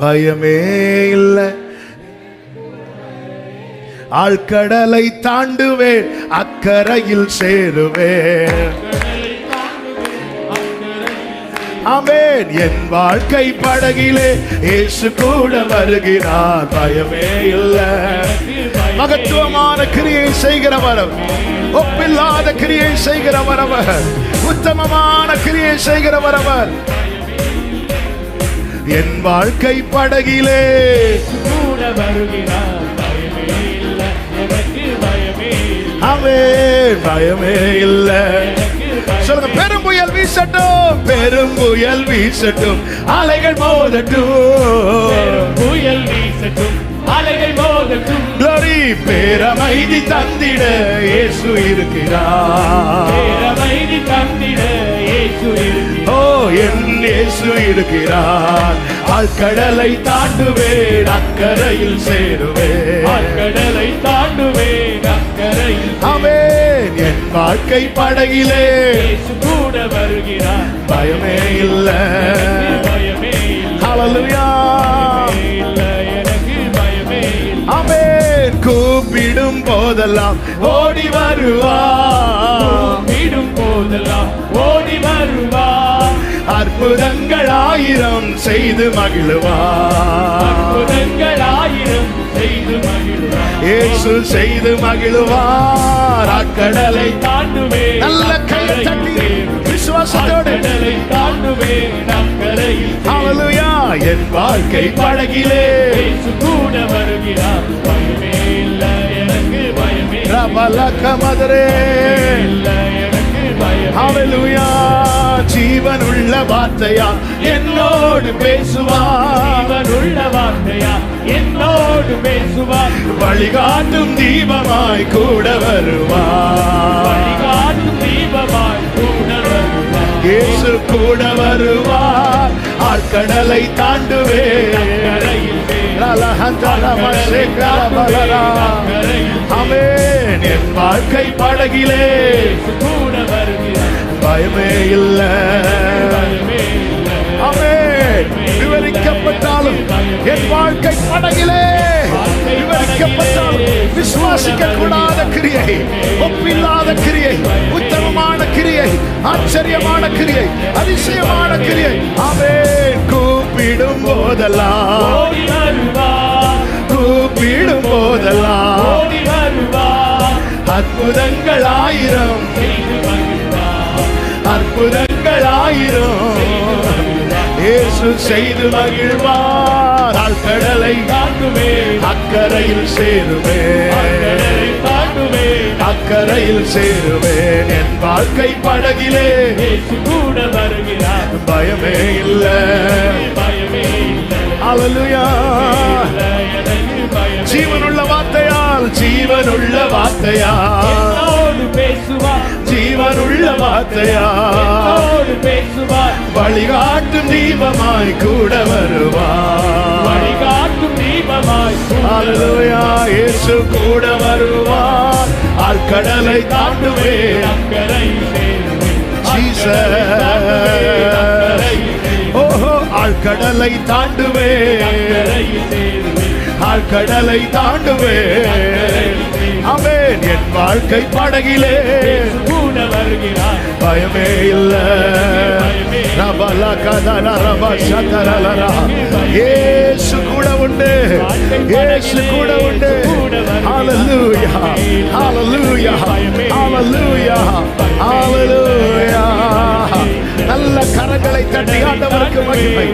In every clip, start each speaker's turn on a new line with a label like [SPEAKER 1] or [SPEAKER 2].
[SPEAKER 1] பயமே இல்லை. ஆழ்கடலை தாண்டுவேன் அக்கரையில் சேருவேன். ஆமென். என் வாழ்க்கை படகிலே இயேசு கூட வருகிறார். பயமே இல்லை. மகத்துவமான கிரியை செய்கிறவர் ஒப்பில்லாத கிரியை செய்கிறவர் அவர். உத்தமமான கிரியை செய்கிறவர் அவர். என் வாழ்க்கை படகிலே.
[SPEAKER 2] கூட வருகிறார் பயமே இல்லை. எனக்கு பயமே
[SPEAKER 1] பயமே இல்லை. சொல்லுங்க பெரும் புயல் வீசட்டும் பெரும் புயல் வீசட்டும். அலைகள் மோதட்டும்.
[SPEAKER 2] புயல் வீசட்டும் அலைகள் மோதட்டும்.
[SPEAKER 1] பேரமைதி தந்திட இயேசு இருக்கிறார்.
[SPEAKER 2] பேரமைதி இயேசு இருக்கிறார்
[SPEAKER 1] ஆழ்கடலை தாண்டுவேன் அக்கரையில் சேருவேன்.
[SPEAKER 2] ஆழ்கடலை தாண்டுவேன் அக்கரையில்
[SPEAKER 1] ஆமென். என் வாழ்க்கை படகிலே
[SPEAKER 2] கூட வருகிறார்.
[SPEAKER 1] பயமே இல்லை.
[SPEAKER 2] பயமே இல்லை.
[SPEAKER 1] ஹalleluya.
[SPEAKER 2] இல்லை எனக்கு பயமே
[SPEAKER 1] ஆமென். கூப்பிடும் போதெல்லாம் ஓடி வருவார்.
[SPEAKER 2] விடும் போதெல்லாம் ஓடி
[SPEAKER 1] ஆயிரம் செய்து மகிழுவார்.
[SPEAKER 2] ஆயிரம் செய்து மகிழ்வார்.
[SPEAKER 1] இயேசு செய்து மகிழுவார். அக்கடலை
[SPEAKER 2] தாண்டுவேன்
[SPEAKER 1] நல்ல கையை தட்டி விசுவாசத்தோடு.
[SPEAKER 2] கடலை தாண்டுவேன் அக்கரையில்
[SPEAKER 1] ஹalleluya. என் வாழ்க்கை படகிலே.
[SPEAKER 2] கூட வருகிறார். பயமே இல்லை எனக்கு பயமே
[SPEAKER 1] ரபலக மதுரே
[SPEAKER 2] இல்லை எனக்கு பயமே
[SPEAKER 1] ஹalleluya. ஜீவனுள்ள வார்த்தையா? என்னோடு பேசுவார்.
[SPEAKER 2] உள்ள வார்த்தையா? என்னோடு பேசுவார்.
[SPEAKER 1] வழிகாட்டும் தீபமாய் கூட வருவார்.
[SPEAKER 2] வழிகாட்டும் தீபமாய் கூட வருவார்.
[SPEAKER 1] இயேசு கூட வருவார். ஆழ்கடலை தாண்டுவே. அமேன் என் வாழ்க்கை படகிலே.
[SPEAKER 2] கூட வருகிறார்.
[SPEAKER 1] பயமே இல்லை.
[SPEAKER 2] பயமே
[SPEAKER 1] விவரிக்கப்பட்டாலும் என் வாழ்க்கை படகிலே. விவரிக்கப்பட்டாலும் விசுவாசிக்க கூடாத கிரியை ஒப்பில்லாத கிரியை உத்தமமான கிரியை ஆச்சரியமான கிரியை அதிசயமான கிரியை அவே கூப்பிடும் போதெல்லாம். கூப்பிடும் போதெல்லாம். அற்புதங்கள் ஆயிரம். இயேசு செய்து மகிழ்வார். ஆழ்கடலை
[SPEAKER 2] தாண்டுவேன்
[SPEAKER 1] அக்கரையில் சேருவேன்
[SPEAKER 2] கடலை தாண்டுவேன்
[SPEAKER 1] அக்கரையில் சேருவேன் என் வாழ்க்கை படகிலே.
[SPEAKER 2] கூட வருகிறார்.
[SPEAKER 1] பயமே இல்லை.
[SPEAKER 2] பயமே இல்லை.
[SPEAKER 1] அலலுயா. ஜீவனுள்ள வார்த்தையால் ஜீவனுள்ள வார்த்தையால்.
[SPEAKER 2] பேசுவார்.
[SPEAKER 1] ஜீவனுள்ள வார்த்தையால். வழிகாட்டும் தீபமாய் கூட வருவார்.
[SPEAKER 2] வழிகாட்டும் தீபமாய்
[SPEAKER 1] அல்லேலூயா இயேசு கூட வருவார். ஆழ்கடலை தாண்டுவே.
[SPEAKER 2] அக்கரை
[SPEAKER 1] ஓஹோ ஆழ்கடலை தாண்டுவே.
[SPEAKER 2] சேருவேன்
[SPEAKER 1] ஆழ்கடலை தாண்டுவே அமேன் என் வாழ்க்கை படகிலே.
[SPEAKER 2] கூட வருகிறார்
[SPEAKER 1] பயமே இல்ல ரபல கதல ரப சதரலரா ஏசு கூட உண்டு. ஏசு கூட உண்டு. ஹalleluya ஹalleluya ஹalleluya ஹalleluya நல்ல கரங்களை தட்டி ஆண்டவருக்கு மகிமை.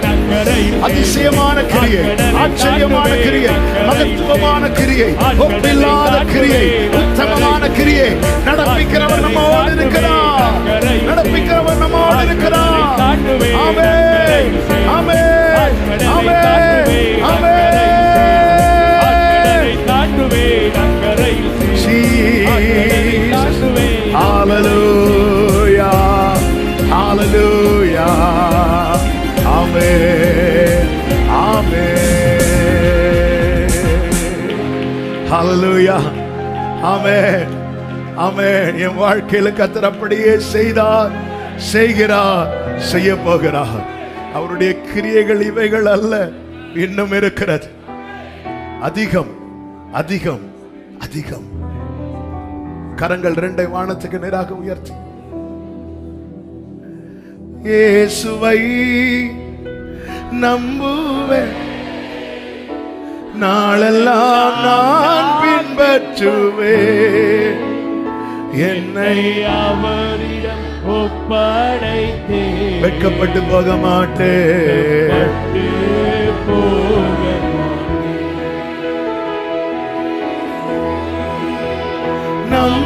[SPEAKER 1] அதிசயமான கிரியை. ஆச்சரியமான கிரியை மகத்துவமான கிரியை ஒப்பில்லாத கிரியை உத்தமமான கிரியை நடப்பிக்கிறவர் நம்மோடு இருக்கிறார் நடப்பிக்கிறவர் நம்மோடு இருக்கிறார் ஆமே ஆமே ஆமே ஆமே Hallelujah. Hallelujah. Amen. Hallelujah. Amen. Amen. என் வாழ்க்கையில கத்தர் அப்படியே செய்தார் செய்கிறார் செய்ய போகிறார் அவருடைய கிரியைகள் இவைகள் அல்ல இன்னும் இருக்கிறது அதிகம் அதிகம் அதிகம் கரங்கள் ரெண்டை வானத்துக்கு நேராக உயர்த்தி இயேசுவை நம்புவேன் நாளெல்லாம் நான் பின்பற்றுவேன். என்னை
[SPEAKER 2] அவரிடம் ஒப்படைத்தே
[SPEAKER 1] வெட்கப்பட்டு போக மாட்டேன்
[SPEAKER 2] போக
[SPEAKER 1] நம்